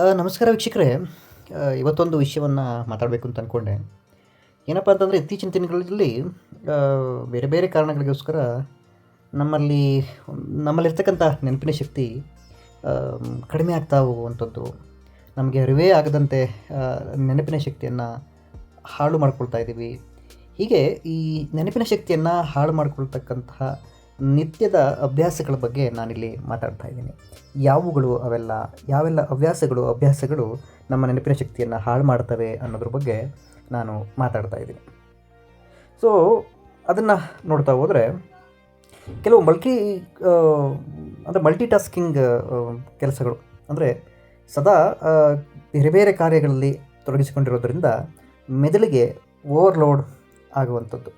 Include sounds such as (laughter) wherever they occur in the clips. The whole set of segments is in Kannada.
ನಮಸ್ಕಾರ ವೀಕ್ಷಕರೇ. ಇವತ್ತೊಂದು ವಿಷಯವನ್ನು ಮಾತಾಡಬೇಕು ಅಂತ ಅಂದ್ಕೊಂಡೆ ಏನಪ್ಪ ಅಂತಂದರೆ ಇತ್ತೀಚಿನ ದಿನಗಳಲ್ಲಿ ಬೇರೆ ಬೇರೆ ಕಾರಣಗಳಿಗೋಸ್ಕರ ನಮ್ಮಲ್ಲಿ, ನಮ್ಮಲ್ಲಿರ್ತಕ್ಕಂಥ ನೆನಪಿನ ಶಕ್ತಿ ಕಡಿಮೆ ಆಗ್ತಾ ಹೋಗುವಂಥದ್ದು, ನಮಗೆ ಅರಿವೇ ಆಗದಂತೆ ನೆನಪಿನ ಶಕ್ತಿಯನ್ನು ಹಾಳು ಮಾಡ್ಕೊಳ್ತಾ ಇದ್ದೀವಿ. ಹೀಗೆ ಈ ನೆನಪಿನ ಶಕ್ತಿಯನ್ನು ಹಾಳು ಮಾಡ್ಕೊಳ್ತಕ್ಕಂತಹ ನಿತ್ಯದ ಅಭ್ಯಾಸಗಳ ಬಗ್ಗೆ ನಾನಿಲ್ಲಿ ಮಾತಾಡ್ತಾ ಇದ್ದೀನಿ. ಯಾವುಗಳು ಅವೆಲ್ಲ, ಯಾವೆಲ್ಲ ಹವ್ಯಾಸಗಳು, ಅಭ್ಯಾಸಗಳು ನಮ್ಮ ನೆನಪಿನ ಶಕ್ತಿಯನ್ನು ಹಾಳು ಮಾಡ್ತವೆ ಅನ್ನೋದ್ರ ಬಗ್ಗೆ ನಾನು ಮಾತಾಡ್ತಾ ಇದ್ದೀನಿ. ಸೊ ಅದನ್ನು ನೋಡ್ತಾ ಹೋದರೆ, ಕೆಲವು ಮಲ್ಟಿ ಅಂದರೆ ಮಲ್ಟಿ ಟಾಸ್ಕಿಂಗ್ ಕೆಲಸಗಳು, ಅಂದರೆ ಸದಾ ಬೇರೆ ಬೇರೆ ಕಾರ್ಯಗಳಲ್ಲಿ ತೊಡಗಿಸಿಕೊಂಡಿರೋದ್ರಿಂದ ಮೆದುಳಿಗೆ ಓವರ್ಲೋಡ್ ಆಗುವಂಥದ್ದು.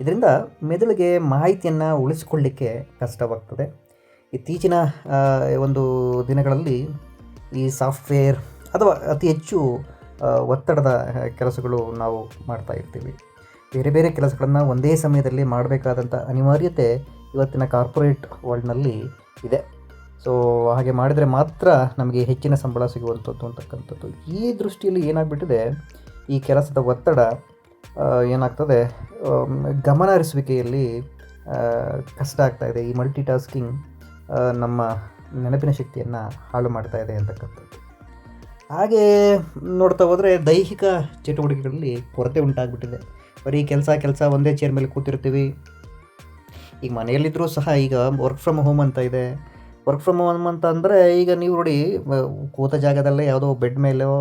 ಇದರಿಂದ ಮೆದುಳಿಗೆ ಮಾಹಿತಿಯನ್ನು ಉಳಿಸಿಕೊಳ್ಳಿಕ್ಕೆ ಕಷ್ಟವಾಗ್ತದೆ. ಇತ್ತೀಚಿನ ಒಂದು ದಿನಗಳಲ್ಲಿ ಈ ಸಾಫ್ಟ್ವೇರ್ ಅಥವಾ ಅತಿ ಹೆಚ್ಚು ಒತ್ತಡದ ಕೆಲಸಗಳು ನಾವು ಮಾಡ್ತಾ ಇರ್ತೀವಿ. ಬೇರೆ ಬೇರೆ ಕೆಲಸಗಳನ್ನು ಒಂದೇ ಸಮಯದಲ್ಲಿ ಮಾಡಬೇಕಾದಂಥ ಅನಿವಾರ್ಯತೆ ಇವತ್ತಿನ ಕಾರ್ಪೊರೇಟ್ ವರ್ಲ್ಡ್ನಲ್ಲಿ ಇದೆ. ಸೊ, ಹಾಗೆ ಮಾಡಿದರೆ ಮಾತ್ರ ನಮಗೆ ಹೆಚ್ಚಿನ ಸಂಬಳ ಸಿಗುವಂಥದ್ದು ಅಂತಕ್ಕಂಥದ್ದು. ಈ ದೃಷ್ಟಿಯಲ್ಲಿ ಏನಾಗ್ಬಿಟ್ಟಿದೆ, ಈ ಕೆಲಸದ ಒತ್ತಡ ಏನಾಗ್ತದೆ ಗಮನ ಹರಿಸುವಿಕೆಯಲ್ಲಿ ಕಷ್ಟ ಆಗ್ತಾ ಇದೆ. ಈ ಮಲ್ಟಿ ಟಾಸ್ಕಿಂಗ್ ನಮ್ಮ ನೆನಪಿನ ಶಕ್ತಿಯನ್ನು ಹಾಳು ಮಾಡ್ತಾ ಇದೆ ಅಂತಕ್ಕಂಥದ್ದು. ಹಾಗೆ ನೋಡ್ತಾ ಹೋದರೆ ದೈಹಿಕ ಚಟುವಟಿಕೆಗಳಲ್ಲಿ ಕೊರತೆ ಉಂಟಾಗ್ಬಿಟ್ಟಿದೆ. ಬರೀ ಕೆಲಸ ಕೆಲಸ ಒಂದೇ ಚೇರ್ ಮೇಲೆ ಕೂತಿರ್ತೀವಿ. ಈಗ ಮನೆಯಲ್ಲಿದ್ದರೂ ಸಹ ಈಗ ವರ್ಕ್ ಫ್ರಮ್ ಹೋಮ್ ಅಂತ ಇದೆ. ವರ್ಕ್ ಫ್ರಮ್ ಹೋಮ್ ಅಂತ ಅಂದರೆ ಈಗ ನೀವು ನೋಡಿ ಕೂತ ಜಾಗದಲ್ಲೇ ಯಾವುದೋ ಬೆಡ್ ಮೇಲೋ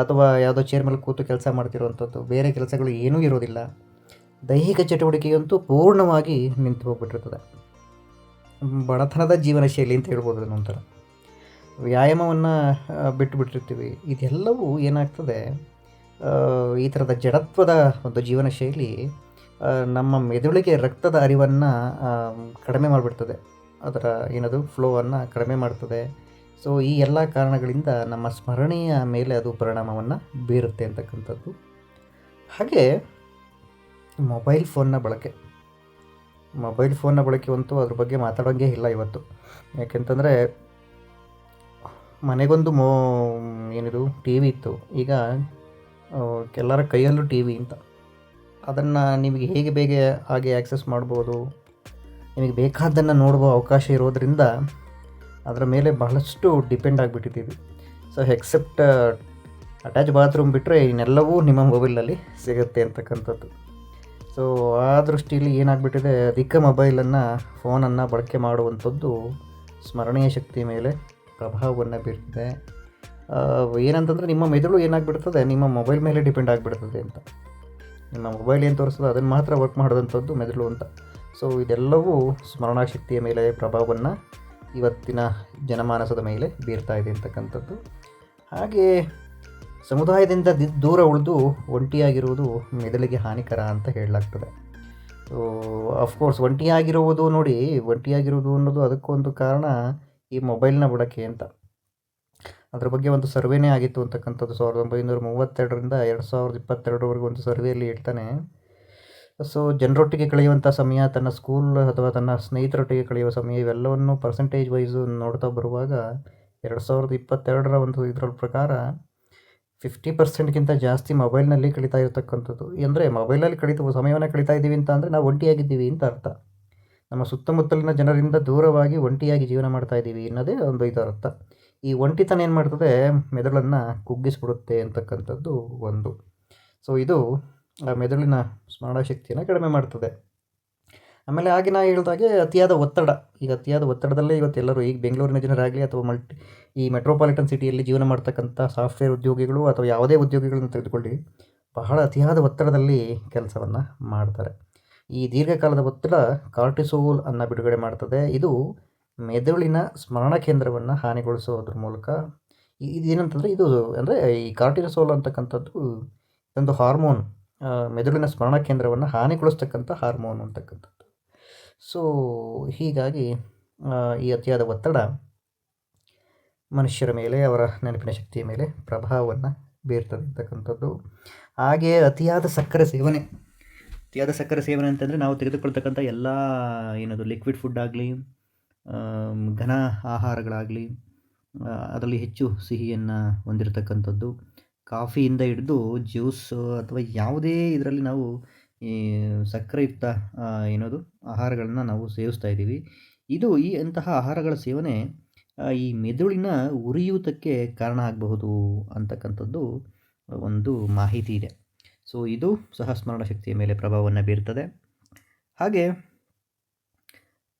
ಅಥವಾ ಯಾವುದೋ ಚೇರ್ ಮೇಲೆ ಕೂತು ಕೆಲಸ ಮಾಡ್ತಿರುವಂಥದ್ದು. ಬೇರೆ ಕೆಲಸಗಳು ಏನೂ ಇರೋದಿಲ್ಲ. ದೈಹಿಕ ಚಟುವಟಿಕೆಯಂತೂ ಪೂರ್ಣವಾಗಿ ನಿಂತು ಹೋಗ್ಬಿಟ್ಟಿರ್ತದೆ. ಬಡತನದ ಜೀವನ ಶೈಲಿ ಅಂತ ಹೇಳ್ಬೋದು ನಂತರ. ವ್ಯಾಯಾಮವನ್ನು ಬಿಟ್ಟುಬಿಟ್ಟಿರ್ತೀವಿ ಇದೆಲ್ಲವೂ ಏನಾಗ್ತದೆ ಈ ಥರದ ಜಡತ್ವದ ಒಂದು ಜೀವನ ಶೈಲಿ ನಮ್ಮ ಮೆದುಳಿಗೆ ರಕ್ತದ ಅರಿವನ್ನು ಕಡಿಮೆ ಮಾಡಿಬಿಡ್ತದೆ. ಅದರ ಏನದು, ಫ್ಲೋವನ್ನು ಕಡಿಮೆ ಮಾಡ್ತದೆ. ಸೊ ಈ ಎಲ್ಲ ಕಾರಣಗಳಿಂದ ನಮ್ಮ ಸ್ಮರಣೆಯ ಮೇಲೆ ಅದು ಪರಿಣಾಮವನ್ನು ಬೀರುತ್ತೆ ಅಂತಕ್ಕಂಥದ್ದು. ಹಾಗೆ ಮೊಬೈಲ್ ಫೋನ್ನ ಬಳಕೆ. ಮೊಬೈಲ್ ಫೋನ್ನ ಬಳಕೆ ಅಂತೂ ಅದ್ರ ಬಗ್ಗೆ ಮಾತಾಡೋಂಗೆ ಇಲ್ಲ ಇವತ್ತು. ಯಾಕೆಂತಂದರೆ ಮನೆಗೊಂದು ಮೋ, ಏನಿದು, ಟಿ ವಿ ಇತ್ತು. ಈಗ ಎಲ್ಲರ ಕೈಯಲ್ಲೂ ಟಿ ವಿ ಅಂತ. ಅದನ್ನು ನಿಮಗೆ ಹೇಗೆ ಬೇಗ ಹಾಗೆ ಆ್ಯಕ್ಸೆಸ್ ಮಾಡ್ಬೋದು, ನಿಮಗೆ ಬೇಕಾದ್ದನ್ನು ನೋಡುವ ಅವಕಾಶ ಇರೋದರಿಂದ ಅದರ ಮೇಲೆ ಬಹಳಷ್ಟು ಡಿಪೆಂಡ್ ಆಗಿಬಿಟ್ಟಿದ್ದೀವಿ. ಸೊ ಎಕ್ಸೆಪ್ಟ್ ಅಟ್ಯಾಚ್ ಬಾತ್ರೂಮ್ ಬಿಟ್ಟರೆ ಇನ್ನೆಲ್ಲವೂ ನಿಮ್ಮ ಮೊಬೈಲಲ್ಲಿ ಸಿಗುತ್ತೆ ಅಂತಕ್ಕಂಥದ್ದು. ಸೊ ಆ ದೃಷ್ಟಿಯಲ್ಲಿ ಏನಾಗ್ಬಿಟ್ಟಿದೆ, ಅಧಿಕ ಮೊಬೈಲನ್ನು ಫೋನನ್ನು ಬಳಕೆ ಮಾಡುವಂಥದ್ದು ಸ್ಮರಣೀಯ ಶಕ್ತಿ ಮೇಲೆ ಪ್ರಭಾವವನ್ನು ಬೀರ್ತಿದೆ. ಏನಂತಂದರೆ ನಿಮ್ಮ ಮೆದುಳು ಏನಾಗ್ಬಿಡ್ತದೆ, ನಿಮ್ಮ ಮೊಬೈಲ್ ಮೇಲೆ ಡಿಪೆಂಡ್ ಆಗಿಬಿಡ್ತದೆ ಅಂತ. ನಿಮ್ಮ ಮೊಬೈಲ್ ಏನು ತೋರಿಸ್ತದೆ ಅದನ್ನು ಮಾತ್ರ ವರ್ಕ್ ಮಾಡಿದಂಥದ್ದು ಮೆದುಳು ಅಂತ. ಸೊ ಇದೆಲ್ಲವೂ ಸ್ಮರಣಾಶಕ್ತಿಯ ಮೇಲೆ ಪ್ರಭಾವವನ್ನು ಇವತ್ತಿನ ಜನಮಾನಸದ ಮೇಲೆ ಬೀರ್ತಾ ಇದೆ ಅಂತಕ್ಕಂಥದ್ದು. ಹಾಗೆ ಸಮುದಾಯದಿಂದ ದೂರ ಉಳಿದು ಒಂಟಿಯಾಗಿರುವುದು ಮೆದುಳಿಗೆ ಹಾನಿಕರ ಅಂತ ಹೇಳಲಾಗ್ತದೆ. ಸೊ ಅಫ್ಕೋರ್ಸ್ ಒಂಟಿಯಾಗಿರುವುದು ನೋಡಿ, ಒಂಟಿಯಾಗಿರುವುದು ಅನ್ನೋದು ಅದಕ್ಕೊಂದು ಕಾರಣ ಈ ಮೊಬೈಲ್ನ ಬಳಕೆ ಅಂತ. ಅದ್ರ ಬಗ್ಗೆ ಒಂದು ಸರ್ವೇನೇ ಆಗಿತ್ತು ಅಂತಕ್ಕಂಥದ್ದು. ಸಾವಿರದ ಒಂಬೈನೂರ ಮೂವತ್ತೆರಡರಿಂದ ಎರಡು ಸಾವಿರದ ಇಪ್ಪತ್ತೆರಡರವರೆಗೂ ಒಂದು ಸರ್ವೆಯಲ್ಲಿ ಹೇಳ್ತಾನೆ. ಸೊ ಜನರೊಟ್ಟಿಗೆ ಕಳೆಯುವಂಥ ಸಮಯ, ತನ್ನ ಸ್ಕೂಲ್ ಅಥವಾ ತನ್ನ ಸ್ನೇಹಿತರೊಟ್ಟಿಗೆ ಕಳೆಯುವ ಸಮಯ, ಇವೆಲ್ಲವನ್ನು ಪರ್ಸೆಂಟೇಜ್ ವೈಸು ನೋಡ್ತಾ ಬರುವಾಗ ಎರಡು ಸಾವಿರದ ಇಪ್ಪತ್ತೆರಡರ ಒಂದು ಇದರ ಪ್ರಕಾರ ಫಿಫ್ಟಿ ಪರ್ಸೆಂಟ್ಗಿಂತ ಜಾಸ್ತಿ ಮೊಬೈಲ್ನಲ್ಲಿ ಕಳೀತಾ ಇರತಕ್ಕಂಥದ್ದು. ಅಂದರೆ ಮೊಬೈಲಲ್ಲಿ ಕಳೀತಾ, ಸಮಯವನ್ನು ಕಳೀತಾ ಇದ್ದೀವಿ ಅಂತ ಅಂದರೆ ನಾವು ಒಂಟಿಯಾಗಿದ್ದೀವಿ ಅಂತ ಅರ್ಥ. ನಮ್ಮ ಸುತ್ತಮುತ್ತಲಿನ ಜನರಿಂದ ದೂರವಾಗಿ ಒಂಟಿಯಾಗಿ ಜೀವನ ಮಾಡ್ತಾ ಇದ್ದೀವಿ ಅನ್ನೋದೇ ಒಂದು ಇದು ಅರ್ಥ. ಈ ಒಂಟಿತನ ಏನು ಮಾಡ್ತದೆ? ಮೆದುಳನ್ನು ಕುಗ್ಗಿಸ್ಬಿಡುತ್ತೆ ಅಂತಕ್ಕಂಥದ್ದು ಒಂದು. ಸೊ ಇದು ಆ ಮೆದುಳಿನ ಸ್ಮರಣಶಕ್ತಿಯನ್ನು ಕಡಿಮೆ ಮಾಡ್ತದೆ. ಆಮೇಲೆ ಹಾಗೆ ನಾ ಹೇಳ್ದಾಗೆ ಅತಿಯಾದ ಒತ್ತಡ. ಈಗ ಅತಿಯಾದ ಒತ್ತಡದಲ್ಲೇ ಇವತ್ತು ಎಲ್ಲರೂ ಈಗ ಬೆಂಗಳೂರಿನ ಜನರಾಗಲಿ ಅಥವಾ ಮಲ್ಟಿ ಈ ಮೆಟ್ರೋಪಾಲಿಟನ್ ಸಿಟಿಯಲ್ಲಿ ಜೀವನ ಮಾಡ್ತಕ್ಕಂಥ ಸಾಫ್ಟ್ವೇರ್ ಉದ್ಯೋಗಿಗಳು ಅಥವಾ ಯಾವುದೇ ಉದ್ಯೋಗಿಗಳನ್ನು ತೆಗೆದುಕೊಳ್ಳಿ, ಬಹಳ ಅತಿಯಾದ ಒತ್ತಡದಲ್ಲಿ ಕೆಲಸವನ್ನು ಮಾಡ್ತಾರೆ. ಈ ದೀರ್ಘಕಾಲದ ಒತ್ತಡ ಕಾರ್ಟಿಸೋಲ್ ಅನ್ನು ಬಿಡುಗಡೆ ಮಾಡ್ತದೆ. ಇದು ಮೆದುಳಿನ ಸ್ಮರಣ ಕೇಂದ್ರವನ್ನು ಹಾನಿಗೊಳಿಸೋದ್ರ ಮೂಲಕ. ಇದೇನಂತಂದರೆ ಇದು ಅಂದರೆ ಈ ಕಾರ್ಟಿಸೋಲ್ ಅಂತಕ್ಕಂಥದ್ದು ಒಂದು ಹಾರ್ಮೋನ್ ಮೆದುಳಿನ ಸ್ಮರಣ ಕೇಂದ್ರವನ್ನು ಹಾನಿಗೊಳಿಸ್ತಕ್ಕಂಥ ಹಾರ್ಮೋನ್ ಅಂತಕ್ಕಂಥದ್ದು. ಸೊ ಹೀಗಾಗಿ ಈ ಅತಿಯಾದ ಒತ್ತಡ ಮನುಷ್ಯರ ಮೇಲೆ, ಅವರ ನೆನಪಿನ ಶಕ್ತಿಯ ಮೇಲೆ ಪ್ರಭಾವವನ್ನು ಬೀರ್ತದೆ ಅಂತಕ್ಕಂಥದ್ದು. ಹಾಗೆಯೇ ಅತಿಯಾದ ಸಕ್ಕರೆ ಸೇವನೆ, ಅತಿಯಾದ ಸಕ್ಕರೆ ಸೇವನೆ ಅಂತಂದರೆ ನಾವು ತೆಗೆದುಕೊಳ್ತಕ್ಕಂಥ ಎಲ್ಲ ಏನದು ಲಿಕ್ವಿಡ್ ಫುಡ್ ಆಗಲಿ ಘನ ಆಹಾರಗಳಾಗಲಿ ಅದರಲ್ಲಿ ಹೆಚ್ಚು ಸಿಹಿಯನ್ನು ಹೊಂದಿರತಕ್ಕಂಥದ್ದು. ಕಾಫಿಯಿಂದ ಹಿಡಿದು ಜ್ಯೂಸ್ ಅಥವಾ ಯಾವುದೇ ಇದರಲ್ಲಿ ನಾವು ಈ ಸಕ್ಕರೆಯುಕ್ತ ಏನದು, ಆಹಾರಗಳನ್ನು ನಾವು ಸೇವಿಸ್ತಾ ಇದ್ದೀವಿ. ಇದು ಈ ಅಂತಹ ಆಹಾರಗಳ ಸೇವನೆ ಈ ಮೆದುಳಿನ ಉರಿಯೂತಕ್ಕೆ ಕಾರಣ ಆಗಬಹುದು ಅಂತಕ್ಕಂಥದ್ದು ಒಂದು ಮಾಹಿತಿ ಇದೆ. ಸೊ, ಇದು ಸಹ ಸ್ಮರಣ ಶಕ್ತಿಯ ಮೇಲೆ ಪ್ರಭಾವವನ್ನು ಬೀರ್ತದೆ. ಹಾಗೆ,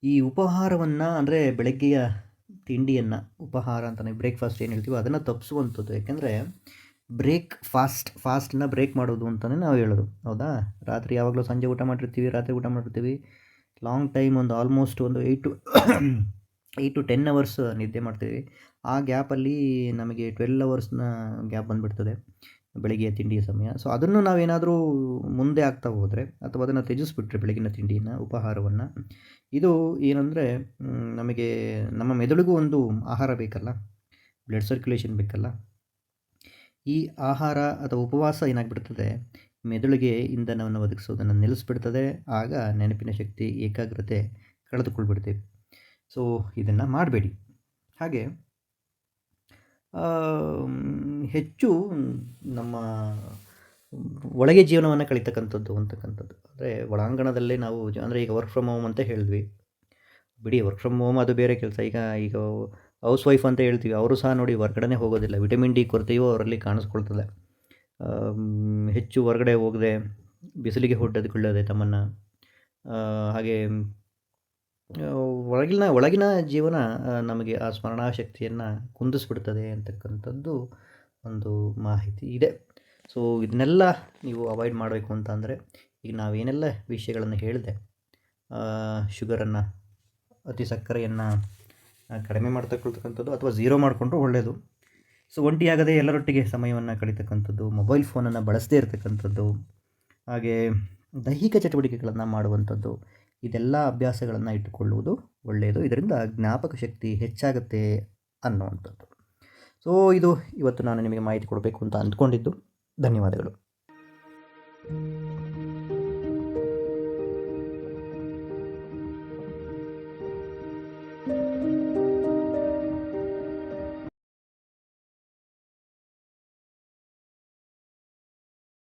ಈ ಉಪಹಾರವನ್ನು, ಅಂದರೆ ಬೆಳಗ್ಗೆಯ ತಿಂಡಿಯನ್ನು, ಉಪಹಾರ ಅಂತಲೇ ಬ್ರೇಕ್ಫಾಸ್ಟ್ ಏನು ಹೇಳ್ತೀವೋ ಅದನ್ನು ತಪ್ಪಿಸುವಂಥದ್ದು ಯಾಕೆಂದರೆ ಬ್ರೇಕ್ ಫಾಸ್ಟ್ ಫಾಸ್ಟನ್ನ ಬ್ರೇಕ್ ಮಾಡೋದು ಅಂತಲೇ ನಾವು ಹೇಳೋದು. ಹೌದಾ? ರಾತ್ರಿ ಯಾವಾಗಲೂ ಸಂಜೆ ಊಟ ಮಾಡಿರ್ತೀವಿ, ರಾತ್ರಿ ಊಟ ಮಾಡಿರ್ತೀವಿ. ಲಾಂಗ್ ಟೈಮ್ ಒಂದು ಆಲ್ಮೋಸ್ಟ್ ಒಂದು eight to (coughs) eight to ten hours ನಿದ್ದೆ ಮಾಡ್ತೀವಿ. ಆ ಗ್ಯಾಪಲ್ಲಿ ನಮಗೆ ಟ್ವೆಲ್ ಅವರ್ಸ್ನ ಗ್ಯಾಪ್ ಬಂದುಬಿಡ್ತದೆ ಬೆಳಗ್ಗೆ ತಿಂಡಿಯ ಸಮಯ. ಸೊ, ಅದನ್ನು ನಾವೇನಾದರೂ ಮುಂದೆ ಆಗ್ತಾ ಹೋದರೆ ಅಥವಾ ಅದನ್ನು ತ್ಯಜಿಸ್ಬಿಟ್ರೆ ಬೆಳಗಿನ ತಿಂಡಿನ ಉಪಹಾರವನ್ನು, ಇದು ಏನಂದರೆ ನಮಗೆ ನಮ್ಮ ಮೆದುಳಿಗೂ ಒಂದು ಆಹಾರ ಬೇಕಲ್ಲ, ಬ್ಲಡ್ ಸರ್ಕ್ಯುಲೇಷನ್ ಬೇಕಲ್ಲ ಈ ಆಹಾರ ಅಥವಾ ಉಪವಾಸ ಏನಾಗ್ಬಿಡ್ತದೆ? ಮೆದುಳಿಗೆ ಇಂಧನವನ್ನು ಒದಗಿಸೋದನ್ನು ನಿಲ್ಲಿಸ್ಬಿಡ್ತದೆ. ಆಗ ನೆನಪಿನ ಶಕ್ತಿ ಏಕಾಗ್ರತೆ ಕಳೆದುಕೊಳ್ಬಿಡ್ತೀವಿ ಸೊ ಇದನ್ನು ಮಾಡಬೇಡಿ. ಹಾಗೆ ಹೆಚ್ಚು ನಮ್ಮ ಒಳಗೆ ಜೀವನವನ್ನು ಕಳೀತಕ್ಕಂಥದ್ದು ಅಂತಕ್ಕಂಥದ್ದು. ಅಂದರೆ ಒಳಾಂಗಣದಲ್ಲೇ ನಾವು ಅಂದರೆ ಈಗ ವರ್ಕ್ ಫ್ರಮ್ ಹೋಮ್ ಅಂತ ಹೇಳಿದ್ವಿ. ಬಿಡಿ ವರ್ಕ್ ಫ್ರಮ್ ಹೋಮ್ ಅದು ಬೇರೆ ಕೆಲಸ. ಈಗ ಈಗ ಹೌಸ್ ವೈಫ್ ಅಂತ ಹೇಳ್ತೀವಿ. ಅವರು ಸಹ ನೋಡಿ ಹೊರಗಡೆನೇ ಹೋಗೋದಿಲ್ಲ. ವಿಟಮಿನ್ ಡಿ ಕೊರತೆಯೂ ಅವರಲ್ಲಿ ಕಾಣಿಸ್ಕೊಳ್ತದೆ. ಹೆಚ್ಚು ಹೊರಗಡೆ ಹೋಗದೆ ಬಿಸಿಲಿಗೆ ಒಡ್ಡೋದ್ಕೊಳ್ಳದೆ ತಮ್ಮನ್ನು. ಹಾಗೆ ಒಳಗಿನ ಒಳಗಿನ ಜೀವನ ನಮಗೆ ಆ ಸ್ಮರಣಾ ಶಕ್ತಿಯನ್ನು ಕುಂದಿಸ್ಬಿಡ್ತದೆ ಅಂತಕ್ಕಂಥದ್ದು ಒಂದು ಮಾಹಿತಿ ಇದೆ. ಸೊ ಇದನ್ನೆಲ್ಲ ನೀವು ಅವಾಯ್ಡ್ ಮಾಡಬೇಕು ಅಂತ ಅಂದರೆ, ಈಗ ನಾವೇನೆಲ್ಲ ವಿಷಯಗಳನ್ನು ಹೇಳಿದೆ ಶುಗರನ್ನು ಅತಿ ಸಕ್ಕರೆಯನ್ನು ಕಡಿಮೆ ಮಾಡ್ತಕ್ಕಂಥದ್ದು ಅಥವಾ ಝೀರೋ ಮಾಡಿಕೊಂಡ್ರು ಒಳ್ಳೆಯದು ಸೊ ಒಂಟಿಯಾಗದೆ ಎಲ್ಲರೊಟ್ಟಿಗೆ ಸಮಯವನ್ನು ಕಳೀತಕ್ಕಂಥದ್ದು ಮೊಬೈಲ್ ಫೋನನ್ನು ಬಳಸದೇ ಇರತಕ್ಕಂಥದ್ದು, ಹಾಗೆ ದೈಹಿಕ ಚಟುವಟಿಕೆಗಳನ್ನು ಮಾಡುವಂಥದ್ದು, ಇದೆಲ್ಲ ಅಭ್ಯಾಸಗಳನ್ನು ಇಟ್ಟುಕೊಳ್ಳುವುದು ಒಳ್ಳೆಯದು ಇದರಿಂದ ಜ್ಞಾಪಕ ಶಕ್ತಿ ಹೆಚ್ಚಾಗುತ್ತೆ ಅನ್ನುವಂಥದ್ದು. ಸೊ ಇದು ಇವತ್ತು ನಾನು ನಿಮಗೆ ಮಾಹಿತಿ ಕೊಡಬೇಕು ಅಂತ ಅಂದ್ಕೊಂಡಿದ್ದು. ಧನ್ಯವಾದಗಳು.